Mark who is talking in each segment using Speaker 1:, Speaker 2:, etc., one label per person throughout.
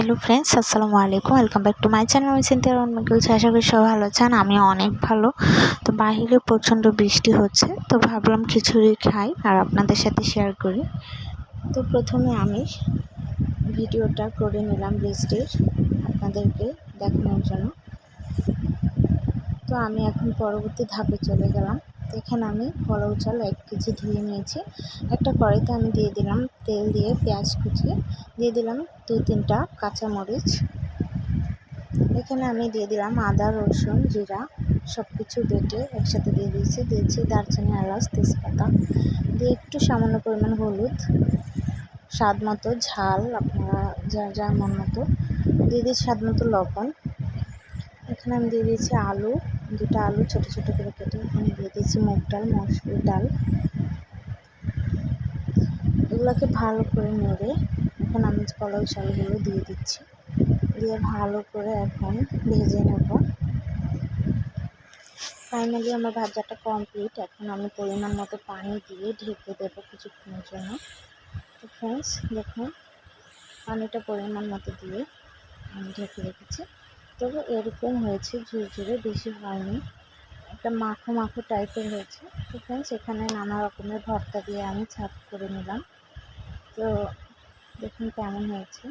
Speaker 1: Hello friends আসসালামু আলাইকুম। Welcome back to my channel আমি চিন্তা রহমান বলছি আশা করি সবাই ভালো আছেন। আমি অনেক ভালো। তো বাহিরে প্রচণ্ড বৃষ্টি হচ্ছে, তো ভাবলাম খিচুড়ি খাই আর আপনাদের সাথে শেয়ার করি। তো প্রথমে আমি ভিডিওটা করে নিলাম বৃষ্টির আপনাদেরকে দেখানোর জন্য। তো আমি এখন পরবর্তী ধাপে চলে গেলাম। এখানে আমি পলাউ চাল এক কেজি ধুয়ে নিয়েছি। একটা কড়াইতে আমি দিয়ে দিলাম তেল দিয়ে পেঁয়াজ কুচিয়ে। দিয়ে দিলাম দু তিনটা কাঁচামরিচ। এখানে আমি দিয়ে দিলাম আদা, রসুন, জিরা সব কিছু বেটে একসাথে দিয়ে দিয়েছি। দিয়েছি দারচিনি, এলাচ, তেজপাতা। দিয়ে একটু সামান্য পরিমাণ হলুদ। স্বাদ মতো ঝাল আপনারা যার যার মন মতো। দিয়ে দিয়েছি স্বাদ মতো লবণ। এখানে আমি দিয়ে দিয়েছি আলু। দুটো আলু ছোটো ছোটো করে কেটে এখানে দিয়ে দিয়েছি মুগ ডাল, মসুর ডাল। এগুলোকে ভালো করে নেড়ে এখন আমি পোলাও চালগুলো দিয়ে দিচ্ছি। দিয়ে ভালো করে এখন ভেজে নেব। ফাইনালি আমার ভাজাটা কমপ্লিট এখন আমি পরিমাণ মতো পানি দিয়ে ঢেকে দেবো কিছুক্ষণের জন্য। তো ফ্রেন্ডস দেখুন, পানিটা পরিমাণ মতো দিয়ে আমি ঢেকে রেখেছি। তবে এরকম হয়েছে, ঝুরঝুরে বেশি হয়নি। একটা মাখো মাখো টাইপের হয়েছে। তো ফ্রেন্ডস এখানে নানা রকমের ভর্তা দিয়ে আমি ছাপ করে নিলাম। তো দেখুন কেমন হয়েছে।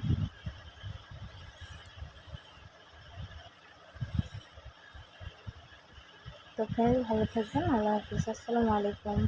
Speaker 1: তো ফ্রেন্ডস ভালো থাকবেন। আল্লাহ হাফিজ। আসসালামু আলাইকুম।